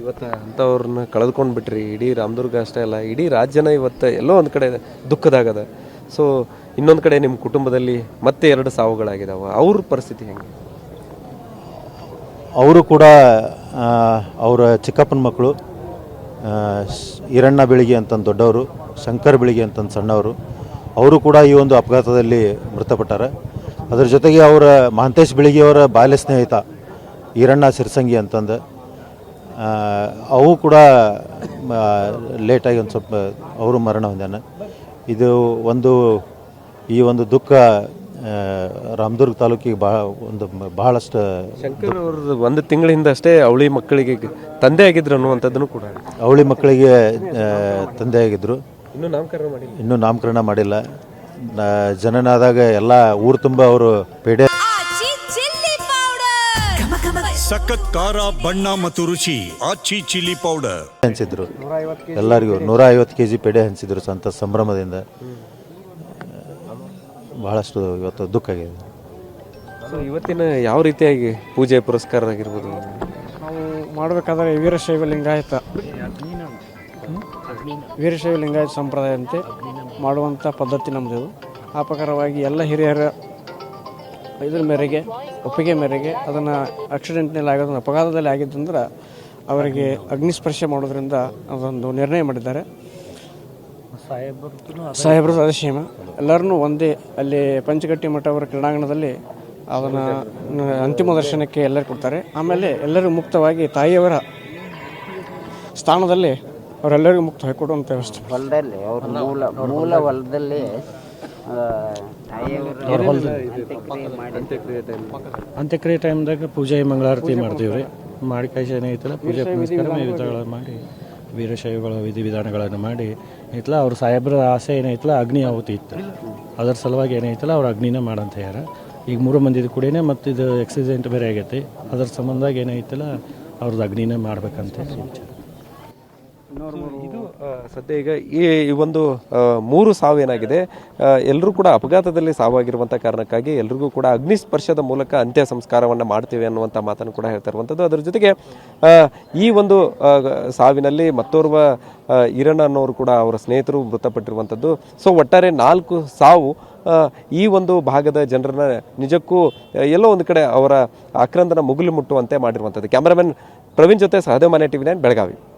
ಇವತ್ತು ಅಂಥವ್ರನ್ನ ಕಳೆದುಕೊಂಡು ಬಿಟ್ರಿ, ಇಡೀ ರಾಮದುರ್ಗ ಅಷ್ಟೇ ಅಲ್ಲ, ಇಡೀ ರಾಜ್ಯನ ಇವತ್ತು ಎಲ್ಲೋ ಒಂದು ಕಡೆ ದುಃಖದಾಗದ. ಸೊ ಇನ್ನೊಂದು ಕಡೆ ನಿಮ್ಮ ಕುಟುಂಬದಲ್ಲಿ ಮತ್ತೆ ಎರಡು ಸಾವುಗಳಾಗಿದಾವೆ. ಅವ್ರ ಪರಿಸ್ಥಿತಿ ಹೆಂಗೆ? ಅವರು ಕೂಡ ಅವರ ಚಿಕ್ಕಪ್ಪನ ಮಕ್ಕಳು ಈರಣ್ಣ ಬೆಳಿಗ್ಗೆ ಅಂತಂದು ದೊಡ್ಡವರು, ಶಂಕರ್ ಬೆಳಿಗ್ಗೆ ಅಂತಂದು ಸಣ್ಣವರು, ಅವರು ಕೂಡ ಈ ಒಂದು ಅಪಘಾತದಲ್ಲಿ ಮೃತಪಟ್ಟಾರೆ. ಅದರ ಜೊತೆಗೆ ಅವರ ಮಹಂತೇಶ್ ಬೆಳಿಗ್ಗೆಯವರ ಬಾಲ್ಯ ಸ್ನೇಹಿತ ಈರಣ್ಣ ಸಿರ್ಸಂಗಿ ಅಂತಂದು ಅವು ಕೂಡ ಲೇಟಾಗಿ ಒಂದು ಸ್ವಲ್ಪ ಅವರು ಮರಣ ಹೊಂದ್ಯಾನ. ಇದು ಒಂದು ಈ ಒಂದು ದುಃಖ ರಾಮದುರ್ಗ ತಾಲೂಕಿಗೆ ಬಹಳ ಒಂದು ಬಹಳಷ್ಟು ಶಂಕರ್ ಅವ್ರದ್ದು ಒಂದು ತಿಂಗಳ ಹಿಂದೆ ಅಷ್ಟೇ ಅವಳಿ ಮಕ್ಕಳಿಗೆ ತಂದೆ ಆಗಿದ್ರು ಅನ್ನುವಂಥದ್ದನ್ನು ಕೂಡ ಅವಳಿ ಮಕ್ಕಳಿಗೆ ತಂದೆ ಆಗಿದ್ದರು ಇನ್ನೂ ನಾಮಕರಣ ಮಾಡಿಲ್ಲ. ಇನ್ನೂ ನಾಮಕರಣ ಮಾಡಿಲ್ಲ. ಜನನಾದಾಗ ಎಲ್ಲ ಊರು ತುಂಬ ಅವರು ಪೇಡೆ ಸಖತ್ ಖಾರ ಬಣ್ಣ ಮತ್ತು ರುಚಿ ಆಚಿ ಚಿಲ್ಲಿ ಪೌಡರ್ ಹಂಚಿದ್ರು. ಎಲ್ಲರಿಗೂ ನೂರ ಐವತ್ತು ಕೆ ಜಿ ಪೇಡೆ ಹಂಚಿದ್ರು ಸಂತ ಸಂಭ್ರಮದಿಂದ. ಬಹಳಷ್ಟು ಇವತ್ತು ದುಃಖ ಆಗಿದೆ. ಸೊ ಇವತ್ತಿನ ಯಾವ ರೀತಿಯಾಗಿ ಪೂಜೆ ಪುರಸ್ಕಾರ ಆಗಿರ್ಬೋದು ನಾವು ಮಾಡಬೇಕಾದ್ರೆ ವೀರಶೈವ ಲಿಂಗಾಯತ. ವೀರಶೈವ ಲಿಂಗಾಯತ ಸಂಪ್ರದಾಯದಂತೆ ಮಾಡುವಂಥ ಪದ್ಧತಿ ನಮ್ಮದು. ಆ ಪ್ರಕಾರವಾಗಿ ಎಲ್ಲ ಹಿರಿಯರ ಇದ್ರ ಮೇರೆಗೆ, ಒಪ್ಪಿಗೆ ಮೇರೆಗೆ ಅದನ್ನು ಆಕ್ಸಿಡೆಂಟ್ನಲ್ಲಿ ಆಗೋದನ್ನು ಅಪಘಾತದಲ್ಲಿ ಆಗಿದ್ದಂದ್ರೆ ಅವರಿಗೆ ಅಗ್ನಿಸ್ಪರ್ಶ ಮಾಡೋದ್ರಿಂದ ಅದೊಂದು ನಿರ್ಣಯ ಮಾಡಿದ್ದಾರೆ. ಸಾಹೇಬರು ಅದಶೀಮ ಎಲ್ಲರನ್ನೂ ಒಂದೇ ಅಲ್ಲಿ ಪಂಚಗಟ್ಟಿ ಮಠ ಅವರ ಕ್ರೀಡಾಂಗಣದಲ್ಲಿ ಅದನ್ನು ಅಂತಿಮ ದರ್ಶನಕ್ಕೆ ಎಲ್ಲರೂ ಕೊಡ್ತಾರೆ. ಆಮೇಲೆ ಎಲ್ಲರೂ ಮುಕ್ತವಾಗಿ ತಾಯಿಯವರ ಸ್ಥಾನದಲ್ಲಿ ಅವರೆಲ್ಲರಿಗೂ ಮುಕ್ತವಾಗಿ ಕೊಡುವಂಥ ವ್ಯವಸ್ಥೆ. ಹೊಲದಲ್ಲಿ, ಅವ್ರ ಮೂಲ ಮೂಲ ಹೊಲದಲ್ಲಿ ಅಂತ್ಯಕ್ರಿಯೆ ಟೈಮ್ದಾಗ ಪೂಜೆ, ಮಂಗಳಾರತಿ ಮಾಡ್ತೀವಿ ರೀ. ಮಾಡಿ ಕೈಸಿ ಏನೈತಲ್ಲ ಪೂಜೆ ಪುನಸ್ಕಾರ ವಿಧಗಳನ್ನು ಮಾಡಿ, ವೀರಶೈವಗಳ ವಿಧಿವಿಧಾನಗಳನ್ನು ಮಾಡಿ, ಐತಲ್ಲ, ಅವ್ರ ಸಾಹೇಬ್ರ ಆಸೆ ಏನೈತಲ್ಲ, ಅಗ್ನಿ ಆಹುತಿ ಇತ್ತು. ಅದರ ಸಲುವಾಗಿ ಏನೈತಲ್ಲ, ಅವ್ರು ಅಗ್ನಿನ ಮಾಡಂತ ಯಾರ. ಈಗ ಮೂರು ಮಂದಿದ ಕೂಡೇನೆ ಮತ್ತು ಇದು ಆಕ್ಸಿಡೆಂಟ್ ಬೇರೆ ಆಗೈತಿ. ಅದರ ಸಂಬಂಧವಾಗಿ ಏನೈತಲ್ಲ ಅವ್ರದ್ದು ಅಗ್ನಿನೇ ಮಾಡ್ಬೇಕಂತ ವಿಚಾರ ಇದು ಸದ್ಯ ಈಗ ಈ ಈ ಒಂದು ಮೂರು ಸಾವು ಏನಾಗಿದೆ ಎಲ್ಲರೂ ಕೂಡ ಅಪಘಾತದಲ್ಲಿ ಸಾವಾಗಿರುವಂಥ ಕಾರಣಕ್ಕಾಗಿ ಎಲ್ರಿಗೂ ಕೂಡ ಅಗ್ನಿ ಸ್ಪರ್ಶದ ಮೂಲಕ ಅಂತ್ಯ ಸಂಸ್ಕಾರವನ್ನು ಮಾಡ್ತೀವಿ ಅನ್ನುವಂಥ ಮಾತನ್ನು ಕೂಡ ಹೇಳ್ತಾ ಇರುವಂಥದ್ದು. ಅದರ ಜೊತೆಗೆ ಈ ಒಂದು ಸಾವಿನಲ್ಲಿ ಮತ್ತೋರ್ವ ಇರಣ್ ಈರಣ್ಣ ಅನ್ನೋರು ಕೂಡ ಅವರ ಸ್ನೇಹಿತರು ಮೃತಪಟ್ಟಿರುವಂಥದ್ದು. ಸೊ ಒಟ್ಟಾರೆ ನಾಲ್ಕು ಸಾವು ಈ ಒಂದು ಭಾಗದ ಜನರನ್ನ ನಿಜಕ್ಕೂ ಎಲ್ಲೋ ಒಂದು ಕಡೆ ಅವರ ಆಕ್ರಂದನ ಮುಗಿಲು ಮುಟ್ಟುವಂತೆ ಮಾಡಿರುವಂಥದ್ದು. ಕ್ಯಾಮರಾಮನ್ ಪ್ರವೀಣ್ ಜೊತೆ ಸಹದೇವ್ ಮನೆ ಟಿವಿ ನೈನ್ ಬೆಳಗಾವಿ.